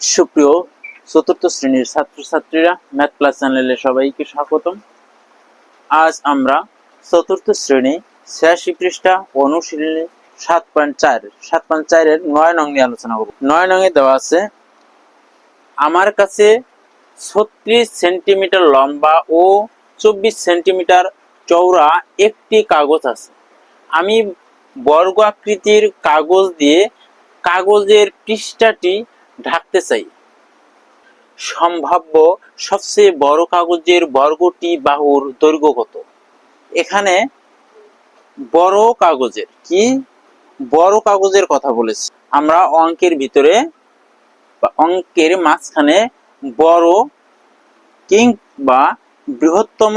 সুপ্রিয় চতুর্থ শ্রেণির ছাত্রছাত্রীরা ম্যাথ ক্লাস চ্যানেলে সবাইকে স্বাগতম। আজ আমরা চতুর্থ শ্রেণি ছিয়াশি পৃষ্ঠা অনুশীলনী সাত পয়েন্ট চার, সাত পয়েন্ট চারের নয় নং নিয়ে আলোচনা করব। নয় নং এ দেওয়া আছে, আমার কাছে ছত্রিশ সেন্টিমিটার লম্বা ও চব্বিশ সেন্টিমিটার চওড়া একটি কাগজ আছে। আমি বর্গ আকৃতির কাগজ দিয়ে কাগজের পৃষ্ঠাটি ঢাকতে চাই। সম্ভাব্য সবচেয়ে বড় কাগজের বর্গটি বাহুর দৈর্ঘ্য কত? এখানে বড় কাগজের কি? বড় কাগজের কথা বলেছি। আমরা অঙ্কের ভিতরে অঙ্কের মাঝখানে বড়, কিং বা বৃহত্তম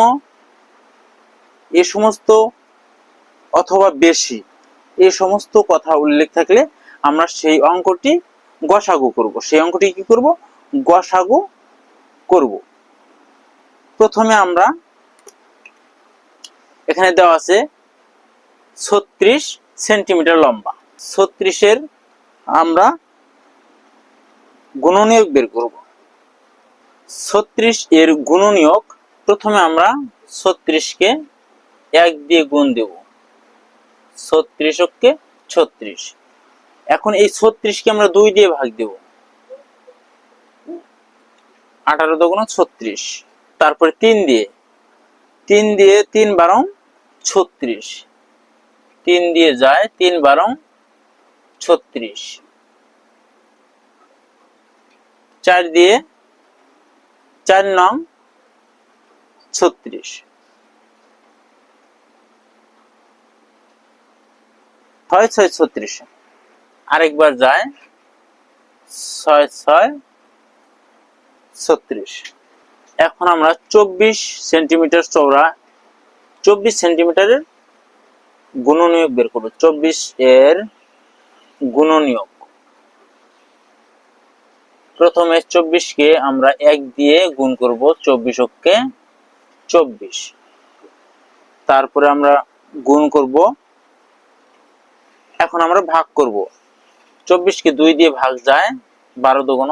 এ সমস্ত অথবা বেশি এ সমস্ত কথা উল্লেখ থাকলে আমরা সেই অঙ্কটি গসাগু করব। সেই অঙ্কটি কি করব? গসাগু করব। প্রথমে আমরা এখানে দেওয়া আছে ছত্রিশ সেন্টিমিটার লম্বা। ছত্রিশের আমরা গুণনীয়ক বের করব। ছত্রিশ এর গুণনীয়ক প্রথমে আমরা ছত্রিশকে এক দিয়ে গুণ দেব। ছত্রিশকে ছত্রিশ। এখন এই ছত্রিশকে আমরা দুই দিয়ে ভাগ দেব। আঠারো দগুণ ছত্রিশ। তারপরে তিন দিয়ে। তিন দিয়ে তিন বারং ছত্রিশ। তিন দিয়ে যায় তিন বারং ছত্রিশ। চার দিয়ে চার নং ছত্রিশ। হয় ছয় ছত্রিশ। আরেকবার যায় ছয় ছয় ছত্রিশ। এখন আমরা চব্বিশ সেন্টিমিটার চওড়া, চব্বিশ সেন্টিমিটারের গুণনীয়ক বের করব। চব্বিশ এর গুণনীয়ক। প্রথমে চব্বিশকে আমরা এক দিয়ে গুণ করব চব্বিশ অক্ষে চব্বিশ। তারপরে আমরা গুণ করব, এখন আমরা ভাগ করব। চব্বিশকে দুই দিয়ে ভাগ যায় বারো দুগুণ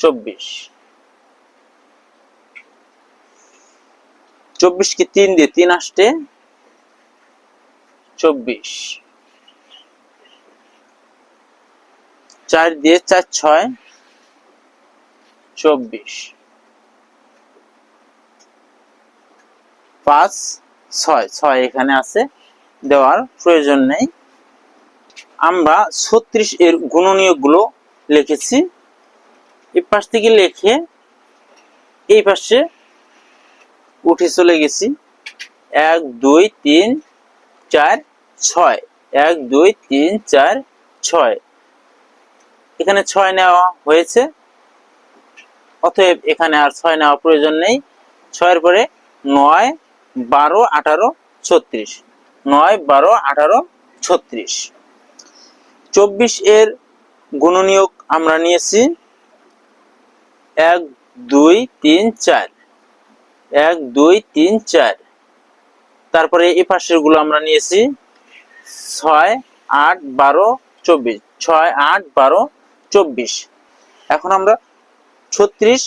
চব্বিশ। চব্বিশকে তিন দিয়ে তিন আসতে চব্বিশ। চার দিয়ে চার ছয় চব্বিশ। পাঁচ, ছয় ছয় এখানে আছে, দেওয়ার প্রয়োজন নেই। আমরা ছত্রিশ এর গুণনীয়কগুলো লিখেছি। এই পাশ থেকে লিখে এই পাশে উঠে চলে গেছি। এক, দুই, তিন, চার, ছয়। এক, দুই, তিন, চার, ছয়। এখানে ছয় নেওয়া হয়েছে। অতএব এখানে আর ছয় নেওয়া প্রয়োজন নেই। ছয়ের পরে নয়, বারো, আঠারো, ছত্রিশ। নয়, বারো, আঠারো, ছত্রিশ। চব্বিশ এর গুণনীয়ক আমরা নিয়েছি এক, দুই, তিন, চার। এক, দুই, তিন, চার। তারপরে এই পাশেরগুলো আমরা নিয়েছি ছয়, আট, বারো, চব্বিশ। ছয়, আট, বারো, চব্বিশ। এখন আমরা ছত্রিশ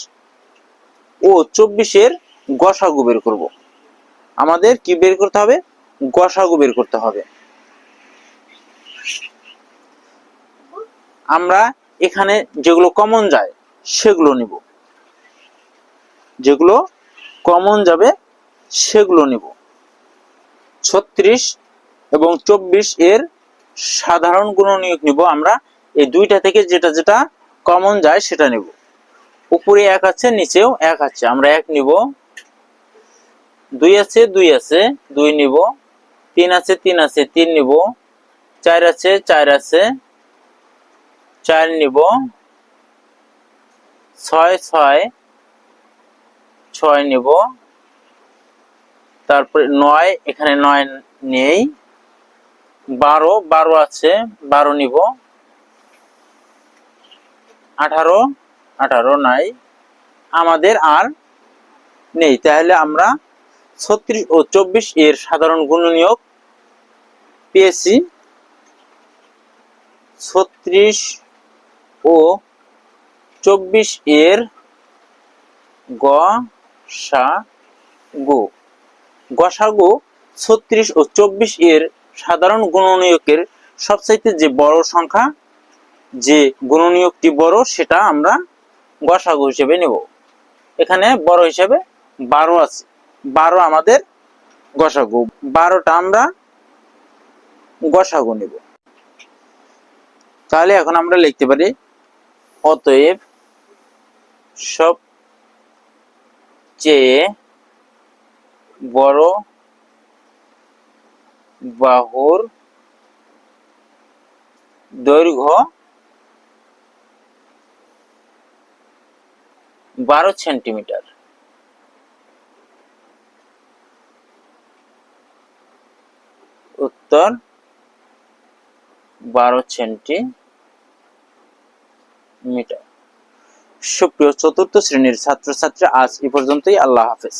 ও চব্বিশের গসাগু বের করব। আমাদের কি বের করতে হবে? গসাগু বের করতে হবে। আমরা এখানে যেগুলো কমন যায়, সেগুলো নিব। যেগুলো কমন যাবে, সেগুলো নিব। ছত্রিশ এবং চব্বিশ এর সাধারণ গুণনীয়ক নিব আমরা। এই দুইটা থেকে যেটা যেটা কমন যায়, সেটা নিব। উপরে এক আছে, নিচেও এক আছে। আমরা এক নিব। দুই আছে দুই আছে, দুই নিব। তিন আছে তিন আছে, তিন নিব। চার আছে চার আছে চার নিব। ছয় ছয় ছয় নিব। তারপরে নয়, এখানে নয় নেই। বারো বারো আছে, বারো নিব। আঠারো আঠারো নাই। আমাদের আর নেই। তাহলে আমরা ছত্রিশ ও চব্বিশ এর সাধারণ গুণনীয়ক পেয়েছি। ছত্রিশ ও চব্বিশ এর গ, সা, গো। গসাগু ছত্রিশ ও চব্বিশ এর সাধারণ গুণনীয়কের সবচাইতে যে বড় সংখ্যা, যে গুণনীয়কটি বড়, সেটা আমরা গসাগু হিসেবে নেব। এখানে বড় হিসেবে বারো আছে। বারো আমাদের গসাগু বারোটা আমরা গসাগু নেব। তাহলে এখন আমরা লিখতে পারি অতএব সব চেয়ে বড় বাহুর দৈর্ঘ্য বারো সেন্টিমিটার। উত্তর বারো সেন্টিমিটার সুপ্রিয় চতুর্থ শ্রেণির ছাত্রছাত্রী আজ এ পর্যন্তই। আল্লাহ হাফেজ।